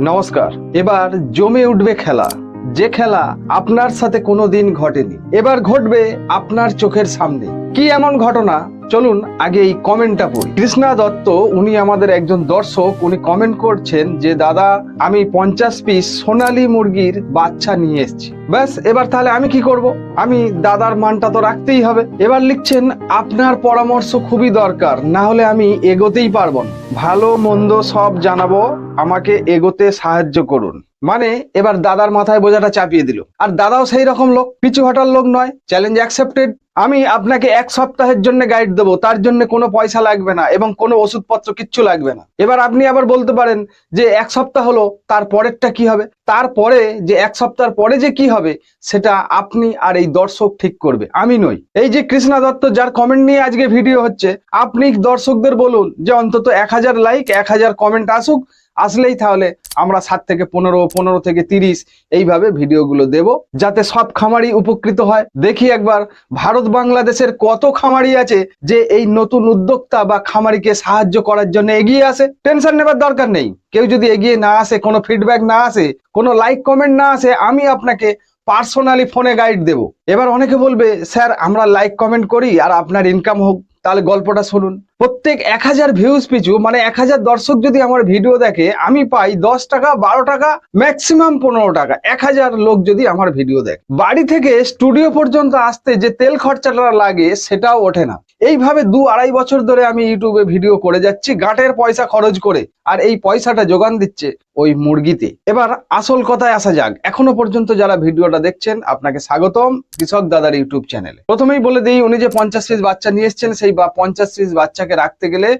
নমস্কার। এবার জমে উঠবে খেলা। যে খেলা আপনার সাথে কোনোদিন ঘটেনি, এবার ঘটবে আপনার চোখের সামনে। কি এমন ঘটনা? চলুন আগে এই কমেন্টটা পড়ি। কৃষ্ণা দত্ত, উনি আমাদের একজন দর্শক, উনি কমেন্ট করছেন যে, দাদা, আমি পঞ্চাশ পিস সোনালি মুরগির বাচ্চা নিয়ে এসেছি। ব্যাস, এবার তাহলে আমি কি করব? আমি দাদার মানটা তো রাখতেই হবে। এবার লিখছেন, আপনার পরামর্শ খুবই দরকার, না হলে আমি এগোতেই পারব না। ভালো মন্দ সব জানাব, আমাকে এগোতে সাহায্য করুন। মানে এবার দাদার মাথায় বোঝাটা চাপিয়ে দিল। আর দাদাও সেই রকম লোক, পিছু হটার লোক নয় চ্যালেঞ্জ অ্যাকসেপ্টেড আমি আপনাকে এক সপ্তাহের জন্য গাইড দেবো, তার জন্য কোনো পয়সা লাগবে না এবং কোনো ওষুধপত্র কিচ্ছু লাগবে না। এবার আপনি আবার বলতে পারেন যে এক সপ্তাহ হলো, তার পরেরটা কি হবে? তারপরে যে এক সপ্তাহ পরে যে কি হবে, সেটা আপনি আর এই দর্শক ঠিক করবে। আমি নই। এই যে কৃষ্ণা দত্ত, যার কমেন্ট নিয়ে আজকে ভিডিও হচ্ছে, আপনি দর্শকদের বলুন যে অন্তত এক হাজার লাইক এক হাজার কমেন্ট আসুক আসলেই তাহলে আমরা সাত থেকে পনেরো পনেরো থেকে তিরিশ এইভাবে ভিডিওগুলো দেব, যাতে সব খামারি উপকৃত হয়। দেখি একবার ভারত বাংলাদেশের কত খামারি আছে যে এই নতুন উদ্যোক্তা বা খামারিকে সাহায্য করার জন্য এগিয়ে আসে। টেনশন নেবার দরকার নেই। কেউ যদি এগিয়ে না আসে, কোনো ফিডব্যাক না আসে, কোনো লাইক কমেন্ট না আসে, আমি আপনাকে পার্সোনালি ফোনে গাইড দেব। এবার অনেকে বলবে, স্যার, আমরা লাইক কমেন্ট করি আর আপনার ইনকাম হোক, তাহলে গল্পটা শুনুন। প্রত্যেক এক হাজার ভিউজ পিছু মানে এক হাজার দর্শক যদি আমার ভিডিও দেখে, আমি পাই দশ টাকা, বারো টাকা ম্যাক্সিমাম পনেরো টাকা। এক হাজার লোক যদি আমার ভিডিও দেখে। বাড়ি থেকে স্টুডিও পর্যন্ত আসতে যে তেল খরচাটা লাগে, সেটাও ওঠে না। এইভাবে দু আড়াই বছর ধরে আমি ইউটিউবে ভিডিও করে যাচ্ছি, গাঁটের পয়সা খরচ করে। আর এই পয়সাটা যোগান দিচ্ছে ওই মুরগিতে। এবার আসল কথায় আসা যাক। এখনও পর্যন্ত যারা ভিডিওটা দেখছেন, আপনাকে স্বাগতম কৃষক দাদার ইউটিউব চ্যানেলে। প্রথমেই বলে দিই, উনি যে পঞ্চাশ পিস বাচ্চা নিয়ে এসছেন, সেই বা পঞ্চাশ পিস বাচ্চাকে রাখতে গেলে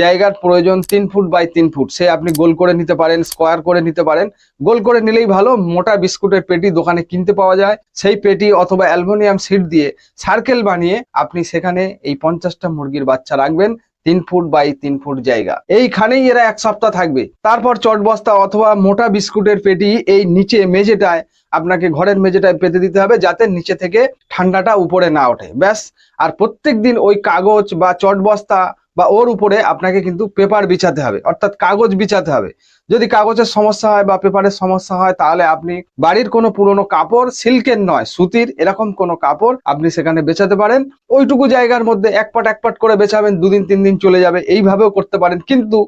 জায়গার প্রয়োজন তিন ফুট বাই তিন ফুট। সে আপনি গোল করে নিতে পারেন, স্কোয়ার করে নিতে পারেন। গোল করে নিলেই ভালো, মোটা বিস্কুটের পেটি দোকানে কিনতে পাওয়া যায়। সেই পেটি অথবা অ্যালুমিনিয়াম সিট দিয়ে সার্কেল বানিয়ে আপনি সেখানে এই পঞ্চাশটা মুরগির বাচ্চা রাখবেন। তিন ফুট বাই তিন ফুট জায়গা। এইখানেই এরা এক সপ্তাহ থাকবে। তারপর চট বস্তা অথবা মোটা বিস্কুটের পেটি এই নিচে মেঝেটায়, আপনাকে ঘরের মেঝেটায় পেতে দিতে হবে যাতে নিচে থেকে ঠান্ডাটা উপরে না ওঠে। ব্যাস, আর প্রত্যেক দিন ওই কাগজ বা চট বস্তা বা ওর উপরে আপনাকে কিন্তু পেপার বিছাতে হবে, অর্থাৎ কাগজ বিছাতে হবে। যদি কাগজের সমস্যা হয় বা পেপারের সমস্যা হয়, তাহলে আপনি বাড়ির কোনো পুরনো কাপড় সিল্কের নয়, সুতির এরকম কোনো কাপড় আপনি সেখানে বেচাতে পারেন। ওইটুকু জায়গার মধ্যে একপাট একপাট করে বেচাবেন দুদিন, তিন দিন চলে যাবে। এইভাবেও করতে পারেন। কিন্তু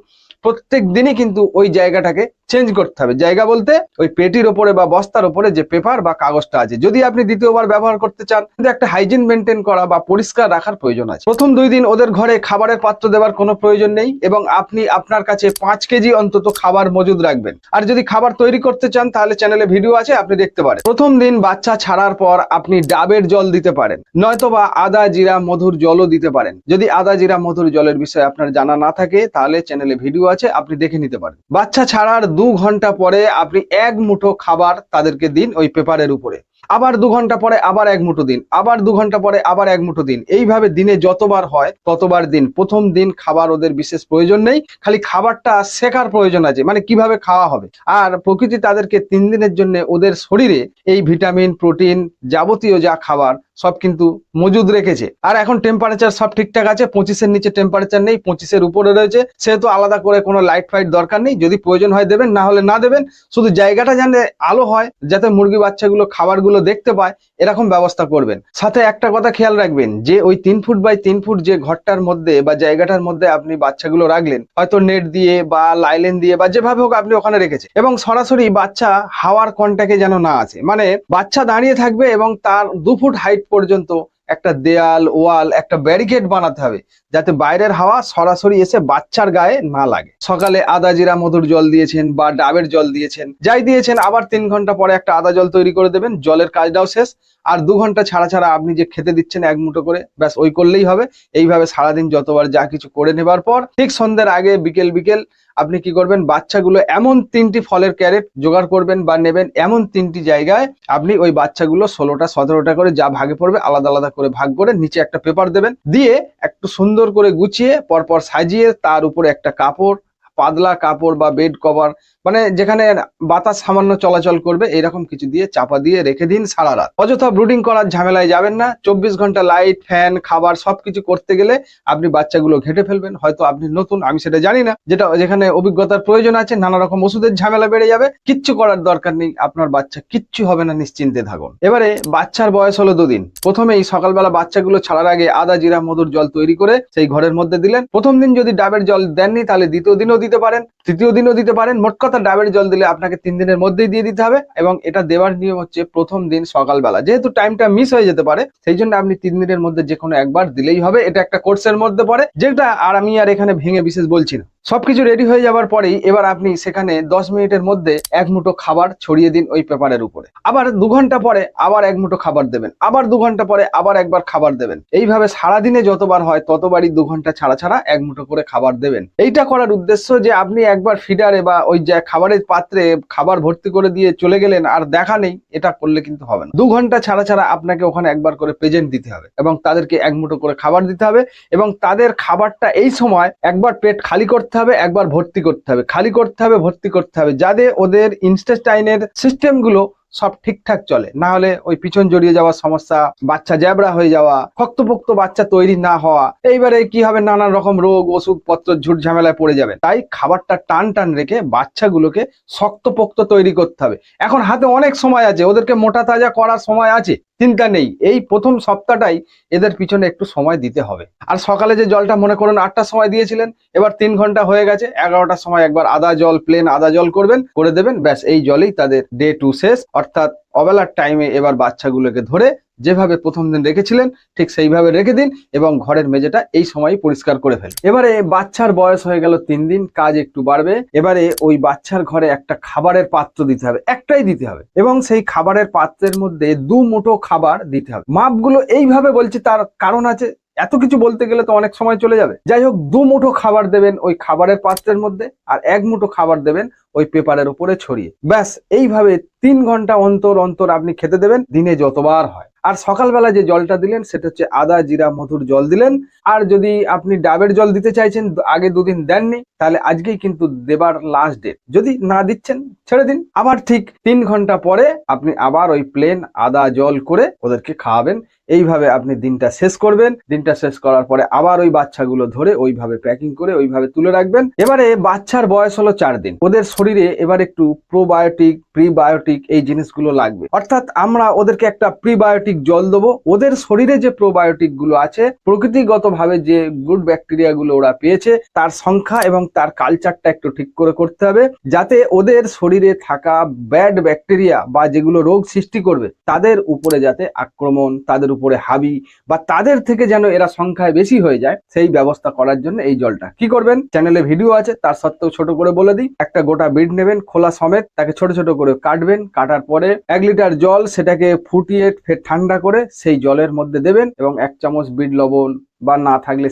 প্রত্যেক দিনই কিন্তু ওই জায়গাটাকে চেঞ্জ করতে হবে। জায়গা বলতে ওই পেটির ওপরে বা বস্তার ওপরে যে পেপার বা কাগজটা আছে। যদি আপনি দ্বিতীয়বার ব্যবহার করতে চান কিন্তু একটা হাইজিন মেনটেন করা বা পরিষ্কার রাখার প্রয়োজন আছে। প্রথম দুই দিন ওদের ঘরে খাবারের পাত্র দেওয়ার কোনো প্রয়োজন নেই এবং আপনি আপনার কাছে পাঁচ কেজি অন্তত খাবার মজুদ রাখবেন। আর যদি খাবার তৈরি করতে চান, তাহলে চ্যানেলে ভিডিও আছে, আপনি দেখতে পারেন। প্রথম দিন বাচ্চা ছাড়ার পর আপনি ডাবের জল দিতে পারেন। নয়তোবা আদা, জিরা, মধুর জলও দিতে পারেন। যদি আদা, জিরা, মধুর জলের বিষয়ে আপনার জানা না থাকে, তাহলে চ্যানেলে ভিডিও আছে, আপনি দেখে নিতে পারেন। বাচ্চা ছাড়ার দু ঘণ্টা পরে আপনি এক মুঠো খাবার তাদেরকে দিন ওই পেপারের উপরে। আবার দু ঘণ্টা পরে আবার এক মুঠো দিন, আবার দু ঘণ্টা পরে আবার এক মুঠো দিন। এইভাবে দিনে যতবার হয়, ততবার দিন। প্রথম দিন খাবার ওদের বিশেষ প্রয়োজন নেই, খালি খাবারটা শেখার প্রয়োজন আছে মানে কীভাবে খাওয়া হবে। আর প্রকৃতি তাদেরকে তিন দিনের জন্য ওদের শরীরে এই ভিটামিন, প্রোটিন যাবতীয় যা খাবার, সব কিন্তু মজুদ রেখেছে। আর এখন টেম্পারেচার সব ঠিকঠাক আছে, পঁচিশের নিচে টেম্পারেচার নেই, পঁচিশের উপরে রয়েছে। সেহেতু আলাদা করে কোনো লাইট ফাইট দরকার নেই, যদি প্রয়োজন হয় দেবেন, না হলে না দেবেন। শুধু জায়গাটা জানলে আলো হয়, যাতে মুরগি বাচ্চাগুলো খাবারগুলো দেখতে পায়, এরকম ব্যবস্থা করবেন। সাথে একটা কথা খেয়াল রাখবেন, যে ওই তিন ফুট বাই তিন ফুট যে ঘরটার মধ্যে বা জায়গাটার মধ্যে আপনি বাচ্চাগুলো রাখলেন, হয়তো নেট দিয়ে বা লাইলেন দিয়ে বা যেভাবে হোক আপনি ওখানে রেখেছেন। এবং সরাসরি বাচ্চা হাওয়ার কন্টাকে যেন না আছে মানে বাচ্চা দাঁড়িয়ে থাকবে এবং তার দু ফুট হাইট পর্যন্ত একটা দেয়াল, ওয়াল, একটা ব্যারিকেড বানাতে হবে যাতে বাইরের হাওয়া সরাসরি এসে বাচ্চার গায়ে না লাগে। সকালে আদা জিরা মধুর জল দিয়েছেন বা ডাবের জল দিয়েছেন। যাই দিয়েছেন, আবার তিন ঘণ্টা পরে একটা আদা জল তৈরি করে দেবেন, জলের কাজটাও শেষ। আর দু ঘণ্টা ছাড়া ছাড়া আপনি যে খেতে দিচ্ছেন এক মুঠো করে, ব্যাস ওই করলেই হবে। এইভাবে সারাদিন যতবার যা কিছু করে নেবার পর, ঠিক সন্ধ্যের আগে বিকেল বিকেল আপনি কি করবেন? বাচ্চাগুলো এমন তিনটি ফলের ক্যারেট জোগাড় করবেন বা নেবেন এমন তিনটি জায়গায় আপনি ওই বাচ্চাগুলো ষোলোটা, সতেরোটা করে যা ভাগে পড়বে আলাদা আলাদা করে ভাগ করে নিচে একটা পেপার দেবেন। দিয়ে একটু সুন্দর করে গুছিয়ে পরপর সাজিয়ে তার উপরে একটা কাপড়, পাতলা কাপড় বা বেড কভার মানে যেখানে বাতাস সামান্য চলাচল করবে, এরকম কিছু দিয়ে চাপা দিয়ে রেখে দিন সারা রাত। অযথা ব্রুডিং করার ঝামেলায় যাবেন না। চব্বিশ ঘণ্টা লাইট ফ্যান খাবার সবকিছু করতে গেলে আপনি বাচ্চাগুলো ঘেটে ফেলবেন। হয়তো আপনি নতুন, আমি সেটা জানি না। যেটা যেখানে অভিজ্ঞতার প্রয়োজন আছে নানা রকম ওষুধের ঝামেলা বেড়ে যাবে। কিচ্ছু করার দরকার নেই। আপনার বাচ্চা কিচ্ছু হবে না, নিশ্চিন্তে থাকুন। এবারে বাচ্চার বয়স হলো দুদিন। প্রথমেই সকালবেলা বাচ্চাগুলো ছাড়ার আগে আদা, জিরা, মধুর জল তৈরি করে সেই ঘরের মধ্যে দিলেন। প্রথম দিন যদি ডাবের জল দেননি, তাহলে দ্বিতীয় দিনও দিতে পারেন। তৃতীয় দিনও দিতে পারেন। মোট কথা ডাবের জল দিলে আপনাকে তিন দিনের মধ্যেই দিয়ে দিতে হবে এবং এটা দেওয়ার নিয়ম হচ্ছে প্রথম দিন সকালবেলা। যেহেতু টাইমটা মিস হয়ে যেতে পারে, সেই জন্য আপনি তিন দিনের মধ্যে যে কোনো একবার দিলেই হবে। এটা একটা কোর্সের মধ্যে পড়ে, যেটা আর আমি আর এখানে ভেঙে বিশেষ বলছি না। সবকিছু রেডি হয়ে যাওয়ার পরেই এবার আপনি সেখানে দশ মিনিটের মধ্যে এক মুঠো খাবার ছড়িয়ে দিন ওই পেপারের উপরে। আবার দু ঘণ্টা পরে আবার এক মুঠো খাবার দেবেন। আবার দু ঘণ্টা পরে আবার একবার খাবার দেবেন। এইভাবে সারাদিনে যতবার হয় ততবারই দু ঘণ্টা ছাড়া ছাড়া এক মুঠো করে খাবার দেবেন। এইটা করার উদ্দেশ্য যে আপনি একবার ফিডারে বা ওই যে খাবারের পাত্রে খাবার ভর্তি করে দিয়ে চলে গেলেন আর দেখা নেই, এটা করলে কিন্তু হবে না। দু ঘণ্টা ছাড়া ছাড়া আপনাকে ওখানে একবার করে প্রেজেন্ট দিতে হবে এবং তাদেরকে এক মুঠো করে খাবার দিতে হবে এবং তাদের খাবারটা এই সময় একবার পেট খালি করতে হবে, একবার ভর্তি করতে হবে। খালি করতে হবে, ভর্তি করতে হবে। যাদের ওদের ইনস্টেস্টাইনের সিস্টেমগুলো সব ঠিকঠাক চলে। না হলে ওই পিছন জড়িয়ে যাওয়ার সমস্যা, বাচ্চা জ্যাবড়া হয়ে যাওয়া শক্তপোক্ত বাচ্চা তৈরি না হওয়া, এইবারে কি হবে নানান রকম রোগ, ওষুধপত্র ঝুট ঝামেলায় পড়ে যাবে। তাই খাবারটা টান টান রেখে বাচ্চাগুলোকে শক্তপোক্ত তৈরি করতে হবে। এখন হাতে অনেক সময় আছে, ওদেরকে মোটা তাজা করার সময় আছে, চিন্তা নেই। এই প্রথম সপ্তাহটাই এদের পিছনে একটু সময় দিতে হবে। আর সকালে যে জলটা মনে করুন আটটার সময় দিয়েছিলেন, এবার তিন ঘণ্টা হয়ে গেছে, এগারোটার সময় একবার আদা জল প্লেন আদা জল করবেন, করে দেবেন, ব্যাস, এই জলেই তাদের ডে টু শেষ। অর্থাৎ অবেলার টাইমে এবার বাচ্চাগুলোকে ধরে যেভাবে প্রথম দিন রেখেছিলেন, ঠিক সেইভাবে রেখে দিন এবং ঘরের মেঝেটা এই সময়ই পরিষ্কার করে ফেলুন। এবারে বাচ্চার বয়স হয়ে গেল তিন দিন, কাজ একটু বাড়বে। এবারে ওই বাচ্চার ঘরে একটা খাবারের পাত্র দিতে হবে, একটাই দিতে হবে এবং সেই খাবারের পাত্রের মধ্যে দু মুঠো খাবার দিতে হবে। মাপগুলো এইভাবে বলছি, তার কারণ আছে এত কিছু বলতে গেলে তো অনেক সময় চলে যাবে। যাই হোক, দু মুঠো খাবার দেবেন ওই খাবারের পাত্রের মধ্যে আর এক মুঠো খাবার দেবেন ওই পেপারের উপরে ছড়িয়ে। ব্যাস, এইভাবে তিন ঘণ্টা অন্তর অন্তর আপনি খেতে দেবেন, দিনে যতবার হয়। আর সকালবেলা যে জলটা দিলেন, সেটা হচ্ছে আদা, জিরা, মধুর জল দিলেন। আর যদি আপনি ডাবের জল দিতে চাইছেন, আগে দুদিন দেননি, তাহলে আজকেই কিন্তু দেবার লাস্ট ডেট যদি না দিচ্ছেন, ছেড়ে দিন। আবার ঠিক তিন ঘণ্টা পরে আপনি আবার ওই প্লেন আদা জল করে ওদেরকে খাওয়াবেন। এইভাবে আপনি দিনটা শেষ করবেন। দিনটা শেষ করার পরে আবার ওই বাচ্চাগুলো ধরে ওইভাবে প্যাকিং করে ওইভাবে তুলে রাখবেন। এবারে বাচ্চার বয়স হলো চার দিন। ওদের শরীরে এবার একটু প্রোবায়োটিক প্রিবায়োটিক এই জিনিসগুলো লাগবে। অর্থাৎ আমরা ওদেরকে একটা প্রিবায়োটিক জল দেবো। ওদের শরীরে যে প্রোবায়োটিকগুলো আছে প্রকৃতিগত ভাবে যে গুড ব্যাকটেরিয়া গুলো ওরা পেয়েছে, তার সংখ্যা এবং তার কালচারটা একটু ঠিক করে করতে হবে। যাতে ওদের শরীরে থাকা ব্যাড ব্যাকটেরিয়া বা যেগুলো রোগ সৃষ্টি করবে, তাদের উপরে যাতে আক্রমণ, তাদের উপরে হাবি বা তাদের থেকে যেন এরা সংখ্যায় বেশি হয়ে যায়, সেই ব্যবস্থা করার জন্য এই জলটা। কি করবেন? চ্যানেলে ভিডিও আছে, তার সত্ত্বেও ছোট করে বলে দিই। একটা গোটা বিট নেবেন, খোলা সমেত, তাকে ছোট ছোট করে কাটবেন। কাটার পরে এক লিটার জল সেটাকে ফুটিয়ে ফের ঠান্ডা করে সেই জলের মধ্যে দেবেন এবং এক চামচ বিট লবণ বা না থাকলে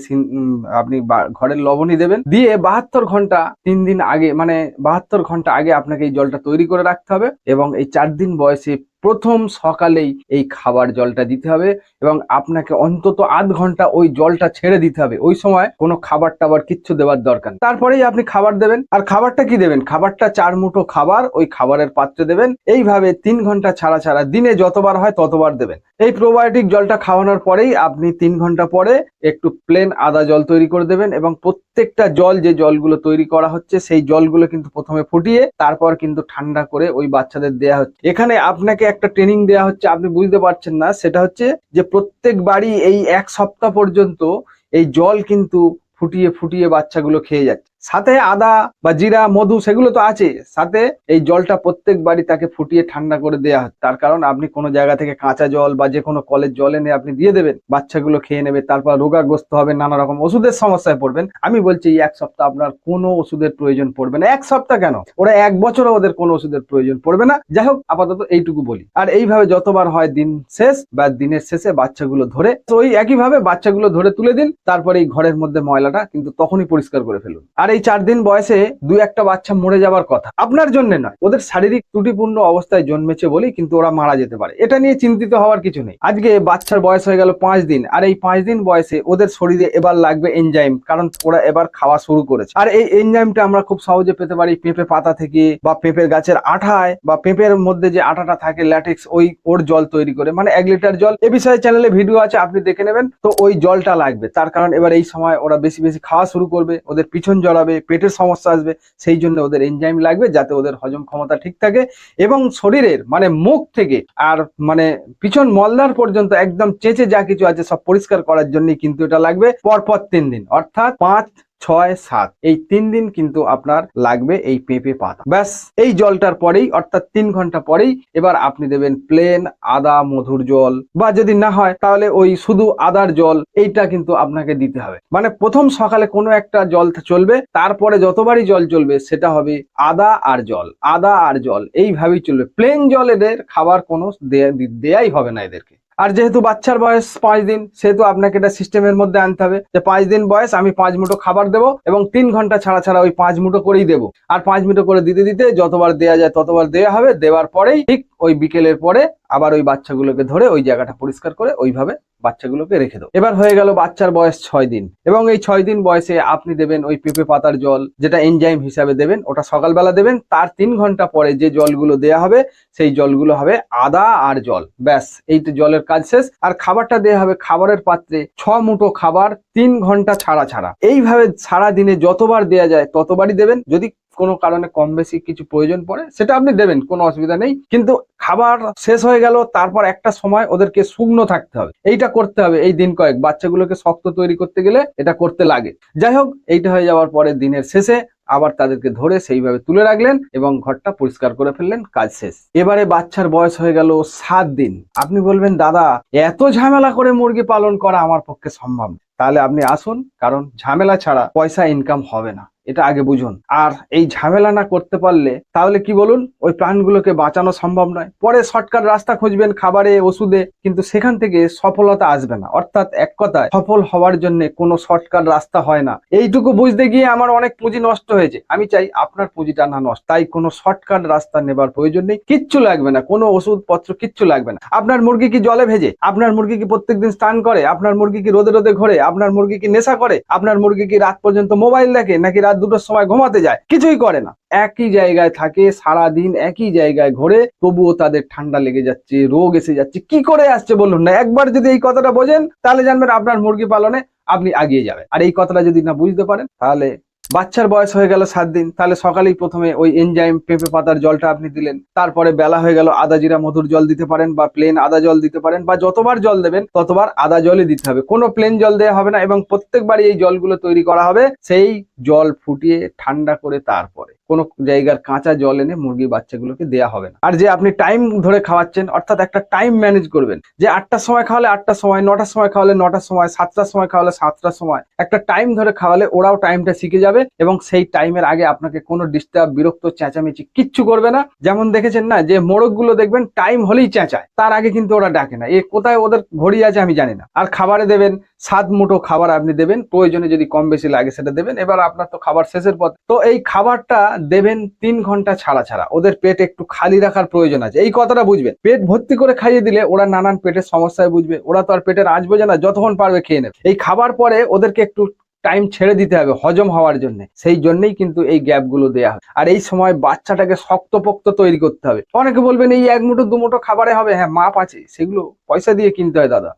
আপনি ঘরের লবণই দেবেন। দিয়ে বাহাত্তর ঘণ্টা, তিন দিন আগে মানে বাহাত্তর ঘণ্টা আগে আপনাকে এই জলটা তৈরি করে রাখতে হবে এবং এই চার দিন বয়সে প্রথম সকালেই এই খাবার জলটা দিতে হবে এবং আপনাকে অন্তত আধ ঘণ্টা ওই জলটা ছেড়ে দিতে হবে। ওই সময় কোনো খাবার টাবার কিচ্ছু দেওয়ার দরকার তারপরেই আপনি খাবার দেবেন। আর খাবারটা কি দেবেন? খাবারটা চার মুঠো খাবার ওই খাবারের পাত্রে দেবেন। এইভাবে তিন ঘণ্টা ছাড়া ছাড়া দিনে যতবার হয় ততবার দেবেন। এই প্রোবায়োটিক জলটা খাওয়ানোর পরেই আপনি তিন ঘণ্টা পরে একটু প্লেন আদা জল তৈরি করে দেবেন এবং প্রত্যেকটা জল যে জলগুলো তৈরি করা হচ্ছে, সেই জলগুলো কিন্তু প্রথমে ফুটিয়ে তারপর কিন্তু ঠান্ডা করে ওই বাচ্চাদের দেয়া হচ্ছে। এখানে আপনাকে একটা ট্রেনিং দেয়া হচ্ছে, আপনি বুঝতে পারছেন না। সেটা হচ্ছে যে প্রত্যেক বাড়ি এই এক সপ্তাহ পর্যন্ত এই জল কিন্তু ফুটিয়ে ফুটিয়ে বাচ্চাগুলো খেয়ে যাচ্ছে। সাথে আদা বা জিরা, মধু সেগুলো তো আছে। সাথে এই জলটা প্রত্যেক বাড়ি তাকে ফুটিয়ে ঠান্ডা করে দেওয়া হয়। তার কারণ আপনি কোনো জায়গা থেকে কাঁচা জল বা যে কোনো কলের জল এনে আপনি দিয়ে দেবেন, বাচ্চাগুলো খেয়ে নেবে, তারপর রোগাগ্রস্ত হবে, নানা রকম ওষুধের সমস্যায় পড়বেন। আমি বলছি এক সপ্তাহ আপনার কোনো ওষুধের প্রয়োজন পড়বে না। এক সপ্তাহ কেন? ওরা এক বছরও ওদের কোনো ওষুধের প্রয়োজন পড়বে না। যাই হোক, আপাতত এইটুকু বলি। আর এইভাবে যতবার হয় দিন শেষ বা দিনের শেষে বাচ্চাগুলো ধরে, তো ওই একইভাবে বাচ্চাগুলো ধরে তুলে দিন, তারপরে এই ঘরের মধ্যে ময়লাটা কিন্তু তখনই পরিষ্কার করে ফেলুন। আর এই চার দিন বয়সে দু একটা বাচ্চা মরে যাওয়ার কথা। আপনার জন্য নয়, ওদের শারীরিক ত্রুটিপূর্ণ অবস্থায় জন্মেছে বলেই কিন্তু ওরা মারা যেতে পারে। এটা নিয়ে চিন্তিত হওয়ার কিছু নেই। আজকে বাচ্চার বয়স হয়ে গেল পাঁচ দিন, আর এই পাঁচ দিন বয়সে ওদের শরীরে এবার লাগবে এনজাইম কারণ ওরা এবার খাওয়া শুরু করেছে। আর এই এনজাইমটা আমরা খুব সহজে পেতে পারি পেঁপে পাতা থেকে, বা পেঁপের গাছের আঠায়, বা পেঁপের মধ্যে যে আটাটা থাকে ল্যাটেক্স ওই ওর জল তৈরি করে মানে এক লিটার জল। এ বিষয়ে চ্যানেলে ভিডিও আছে, আপনি দেখে নেবেন। তো ওই জলটা লাগবে, তার কারণ এবার এই সময় ওরা বেশি বেশি খাওয়া শুরু করবে, ওদের পিছন জড়াবে পেটের সমস্যা আসবে, সেই জন্য ওদের এনজাইম লাগবে যাতে ওদের হজম ক্ষমতা ঠিক থাকে এবং শরীরের মানে মুখ থেকে আর মানে পিছন মলদার পর্যন্ত একদম চেঁচে যা কিছু আছে সব পরিষ্কার করার জন্য কিন্তু এটা লাগবে, পরপর তিন দিন। অর্থাৎ পাঁচ ছয় সাত। এই তিন দিন কিন্তু আপনার লাগবে এই পেঁপে পাতা। ব্যাস, এই জলটার পরেই, অর্থাৎ তিন ঘণ্টা পরেই এবার আপনি দেবেন প্লেন আদা মধুর জল। বা যদি না হয়, তাহলে ওই শুধু আদার জল, এইটা কিন্তু আপনাকে দিতে হবে। মানে প্রথম সকালে কোনো একটা জল চলবে, তারপরে যতবারই জল চলবে, সেটা হবে আদা আর জল, আদা আর জল। এইভাবেই চলবে। প্লেন জল এদের খাবার কোনো দেয়া- দেয়াই হবে না এদেরকে। আর যেহেতু বাচ্চার বয়স পাঁচ দিন, সেহেতু আপনাকে এটা সিস্টেমের মধ্যে আনতে হবে যে পাঁচ দিন বয়স আমি পাঁচ মুঠো খাবার দেবো এবং তিন ঘণ্টা ছাড়া ছাড়া ওই পাঁচ মুঠো করেই দেবো। আর পাঁচ মুঠো করে দিতে দিতে যতবার দেওয়া যায় ততবার দেওয়া হবে, দেওয়ার পরেই ঠিক ওই বিকেলের পরে আবার ওই বাচ্চাগুলোকে ধরে ওই জায়গাটা পরিষ্কার করে ওইভাবে বাচ্চাগুলোকে রেখে দেবো এবার হয়ে গেল বাচ্চার বয়স ছয় দিন। এবং এই ছয় দিন বয়সে আপনি দেবেন ওই পেঁপে পাতার জল, যেটা এনজাইম হিসাবে দেবেন, ওটা সকালবেলা দেবেন, তার তিন ঘণ্টা পরে যে জলগুলো দেয়া হবে, সেই জলগুলো হবে আদা আর জল। ব্যাস, এই জলের কাজ শেষ। আর খাবারটা দেয়া হবে খাবারের পাত্রে ছ মুঠো খাবার, তিন ঘণ্টা ছাড়া ছাড়া। এইভাবে সারা দিনে যতবার দেয়া যায় ততবারই দেবেন। যদি কোনো কারণে কম বেশি কিছু প্রয়োজন পড়ে, সেটা আপনি দেবেন, কোনো অসুবিধা নেই। কিন্তু খাবার শেষ হয়ে গেল, তারপর একটা সময় ওদেরকে শুকনো থাকতে হবে। এইটা করতে হবে এই দিন কয়েক। বাচ্চাগুলোকে শক্ত তৈরি করতে গেলে এটা করতে লাগে। যাই হোক, এইটা হয়ে যাওয়ার পরে দিনের শেষে আবার তাদেরকে ধরে সেইভাবে তুলে রাখলেন এবং ঘরটা পরিষ্কার করে ফেললেন, কাজ শেষ। এবারে বাচ্চার বয়স হয়ে গেল সাত দিন। আপনি বলবেন, দাদা, এত ঝামেলা করে মুরগি পালন করা আমার পক্ষে সম্ভব তাহলে আপনি আসুন, কারণ ঝামেলা ছাড়া পয়সা ইনকাম হবে না। এটা আগে বুঝুন। আর এই ঝামেলা না করতে পারলে, তাহলে কি বলুন? ওই প্রাণগুলোকে বাঁচানো সম্ভব নয়। পরে শর্টকাট রাস্তা খুঁজবেন, খাবারে, ওষুধে, কিন্তু সেখান থেকে সফলতা আসবে না। অর্থাৎ এক কথায়, সফল হওয়ার জন্য কোনো শর্টকাট রাস্তা হয় না। এইটুকু বুঝতে গিয়ে আমার অনেক পুঁজি নষ্ট হয়েছে। আমি চাই আপনার পুঁজিটা না নষ্ট। তাই কোনো শর্টকাট রাস্তা নেবার প্রয়োজন নেই। কিচ্ছু লাগবে না। কোনো ওষুধপত্র কিচ্ছু লাগবে না। আপনার মুরগি কি জলে ভেজে? আপনার মুরগি কি প্রত্যেকদিন স্নান করে? আপনার মুরগি কি রোদে রোদে ঘোরে? আপনার মুরগি কি নেশা করে? আপনার মুরগি কি রাত পর্যন্ত মোবাইল দেখে? নাকি রাত দুটোর সময় ঘুমাতে যায়, কিছুই করে না। একই জায়গায় থাকে সারা দিন একই জায়গায় ঘোরে, তবুও তাদের ঠান্ডা লেগে যাচ্ছে, রোগ এসে যাচ্ছে। কি করে আসছে বলুন না, একবার যদি এই কথাটা বোঝেন, তাহলে জানবেন আপনার মুরগি পালনে আপনি আগিয়ে যাবেন। আর এই কথাটা যদি না বুঝতে পারেন, তাহলে বাচ্চার বয়স হয়ে গেল সাত দিন, তাহলে সকালেই প্রথমে ওই এনজাইম পেঁপে পাতার জলটা আপনি দিলেন। তারপরে বেলা হয়ে গেল, আদা জিরা মধুর জল দিতে পারেন বা প্লেন আদা জল দিতে পারেন বা যতবার জল দেবেন, ততবার আদা জলই দিতে হবে। কোনো প্লেন জল দেওয়া হবে না এবং প্রত্যেকবারই এই জলগুলো তৈরি করা হবে, সেই জল ফুটিয়ে ঠান্ডা করে তারপরে। কোনো জায়গার কাঁচা জল এনে মুরগি বাচ্চাগুলোকে দেয়া হবে না। আর যে আপনি টাইম ধরে খাওয়াচ্ছেন, অর্থাৎ একটা টাইম ম্যানেজ করবেন। যে আটটার সময় খাওয়ালে আটটার সময়, নটার সময় খাওয়ালে নটার সময়, সাতটার সময় খাওয়ালে সাতটার সময়। একটা টাইম ধরে খাওয়ালে ওরাও টাইমটা শিখে যাবে এবং সেই টাইমের আগে আপনাকে কোনো ডিস্টার্ব বিরক্ত, চেঁচামেচি কিচ্ছু করবে না। যেমন দেখেছেন না, যে মোরগগুলো দেখবেন টাইম হলেই চেঁচায়। তার আগে কিন্তু ওরা ডাকে না। এ কোথায় ওদের ঘড়ি আছে আমি জানি না। আর খাবারে দেবেন সাত মুঠো খাবার আপনি দেবেন, প্রয়োজনে যদি কম বেশি লাগে সেটা দেবেন। এবার আপনার তো খাবার শেষের পথ। তো এই খাবারটা দেবেন তিন ঘণ্টা ছাড়া ছাড়া। ওদের পেট একটু খালি রাখার প্রয়োজন আছে। এই কথাটা বুঝবেন। পেট ভর্তি করে খাইয়ে দিলে ওরা নানান পেটের সমস্যায় বুঝবে। ওরা তো আর পেটের আঁচ বোঝে না, যতক্ষণ পারবে খেয়ে নেবে। এই খাবার পরে ওদেরকে একটু টাইম ছেড়ে দিতে হবে, হজম হওয়ার জন্য। সেই জন্যই কিন্তু এই গ্যাপগুলো দেওয়া হয়। আর এই সময় বাচ্চাটাকে শক্তপোক্ত তৈরি করতে হবে। অনেকে বলবেন, এই এক মুঠো, দু মুঠো খাবারে হবে? হ্যাঁ মাপ আছে। সেগুলো পয়সা দিয়ে কিনতে হয়, দাদা।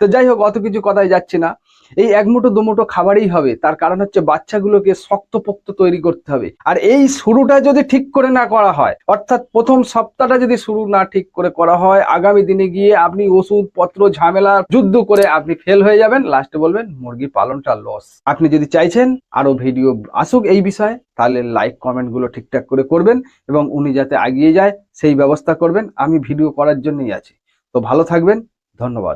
তো যাই হোক, অত কিছু কথায় যাচ্ছি না। এই এক মুঠো, দু মুঠো খাবারই হবে। তার কারণ হচ্ছে বাচ্চাগুলোকে শক্তপোক্ত তৈরি করতে হবে। আর এই শুরুটা যদি ঠিক করে না করা হয়, অর্থাৎ প্রথম সপ্তাহটা যদি শুরু না ঠিক করে করা হয়, আগামী দিনে গিয়ে আপনি ওষুধ পত্র ঝামেলা, যুদ্ধ করে আপনি ফেল হয়ে যাবেন। লাস্টে বলবেন মুরগি পালনটা লস আপনি যদি চাইছেন আরও ভিডিও আসুক এই বিষয়ে, তাহলে লাইক কমেন্টগুলো ঠিকঠাক করে করবেন এবং উনি যাতে এগিয়ে যায়, সেই ব্যবস্থা করবেন। আমি ভিডিও করার জন্যই আছি। তো ভালো থাকবেন। ধন্যবাদ।